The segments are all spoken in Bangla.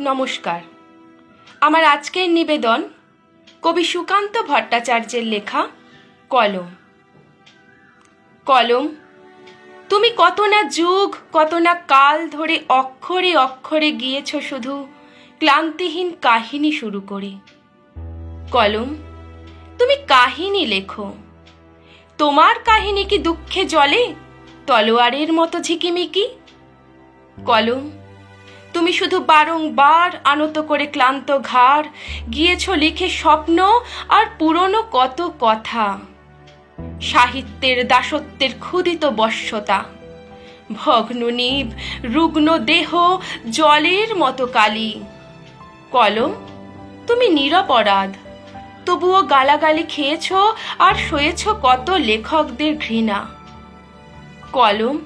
নমস্কার। আমার আজকের নিবেদন কবি সুকান্ত ভট্টাচার্যের লেখা কলম। কলম, তুমি কত না যুগ, কত না কাল ধরে অক্ষরে অক্ষরে গিয়েছ শুধু ক্লান্তিহীন কাহিনী শুরু করে। কলম, তুমি কাহিনী লেখো। তোমার কাহিনী কি দুঃখে জলে, তলোয়ারের মতো ঝিকিমিকি? কলম তুমি শুধু বারংবার আনত করে ক্লান্ত ঘাড়, গিয়েছ লিখে স্বপ্ন আর পুরনো কত কথা। সাহিত্যের দাসত্বের ক্ষুদিত বশ্যতা। ভগ্ন নিব, রুগ্ন দেহ, জলের মতো কালি। কলম, তুমি নিরপরাধ তবুও গালাগালি খেয়েছ আর সয়েছ কত লেখকদের ঘৃণা। কলম,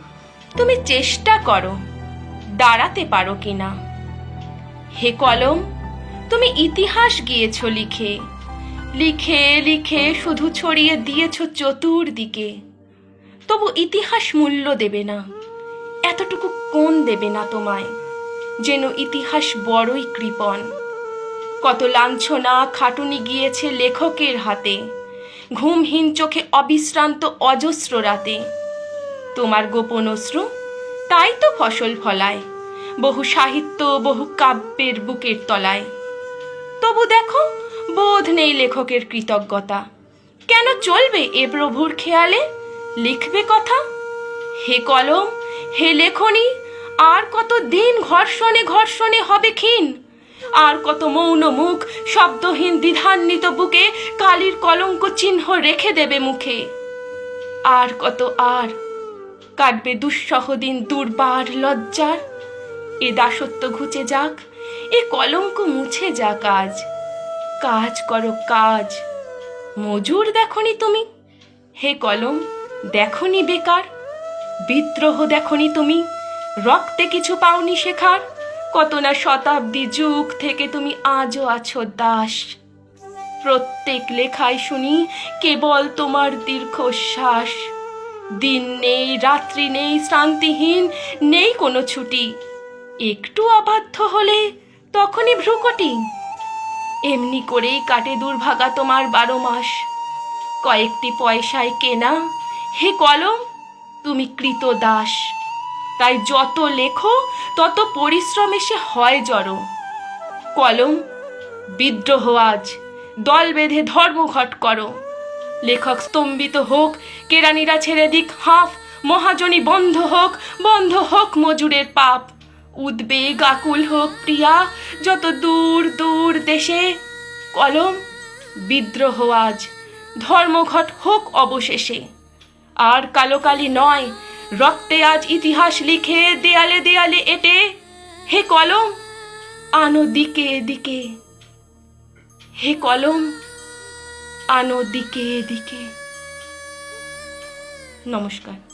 তুমি চেষ্টা করো। দাঁড়াতে পারো কিনা। হে কলম, তুমি ইতিহাস গিয়েছ লিখে। লিখে লিখে শুধু ছড়িয়ে দিয়েছ চতুর্দিকে। তবু ইতিহাস মূল্য দেবে না, এতটুকু কোন দেবে না তোমায়, যেন ইতিহাস বড়ই কৃপণ। কত লাঞ্ছনা খাটুনি গিয়েছে লেখকের হাতে, ঘুমহীন চোখে অবিশ্রান্ত অজস্র রাতে। তোমার গোপন অশ্রু, তাই তো ফসল ফলায়। বহু সাহিত্য, বহু কাব্যের বুকের তলায়। তবু দেখো, বোধ নেই লেখকের কৃতজ্ঞতা। কেন চলবে এ প্রভুর খেয়ালে? লিখবে কথা? হে কলম, হে লেখনি, আর কত দিন ঘর্ষণে ঘর্ষণে হবে ক্ষীণ? আর কত মৌন মুখ, শব্দহীন দ্বিধান্বিত বুকে কালির কলঙ্ক চিহ্ন রেখে দেবে মুখে? আর কত আর? কাটবে দুঃসহ দিন দুর্বার লজ্জার? এ দাসত্ব ঘুচে যাক, এ কলঙ্ক মুছে যাক আজ। কাজ করো কাজ। মজুর দেখনি তুমি। হে কলম, দেখনি বেকার। বিদ্রোহ দেখনি তুমি। রক্তে কিছু পাওনি শেখার। কত না শতাব্দী যুগ থেকে তুমি আজও আছো দাস। প্রত্যেক লেখায় শুনি, কেবল তোমার দীর্ঘশ্বাস। দিন নেই, রাত্রি নেই শান্তিহীন নেই কোনো ছুটি। একটু অবাধ্য হলে তখনই ভ্রুকটি এমনি করেই কাটে দুর্ভাগা তোমার বারো মাস। কয়েকটি পয়সায় কেনা, হে কলম, তুমি কৃত দাস। তাই যত লেখো, তত পরিশ্রমে সে হয় জড়ো। কলম, বিদ্রোহ আজ, দল বেঁধে ধর্মঘট করো। লেখক স্তম্ভিত হোক, কেরানিরা ছেড়ে দিক হাঁফ, মহাজনী বন্ধ হোক বন্ধ হোক মজুরের পাপ। উদ্বেগ আকুল হোক প্রিয়া, যত দূর দূর দেশে। কলম, বিদ্রোহ আজ, ধর্মঘট হোক অবশেষে। আর কালোকালি নয়, রক্তে আজ ইতিহাস লিখে দেয়ালে দেয়ালে এটে। হে কলম, আনো দিকে দিকে হে কলম, আনো দিকে দিকে নমস্কার।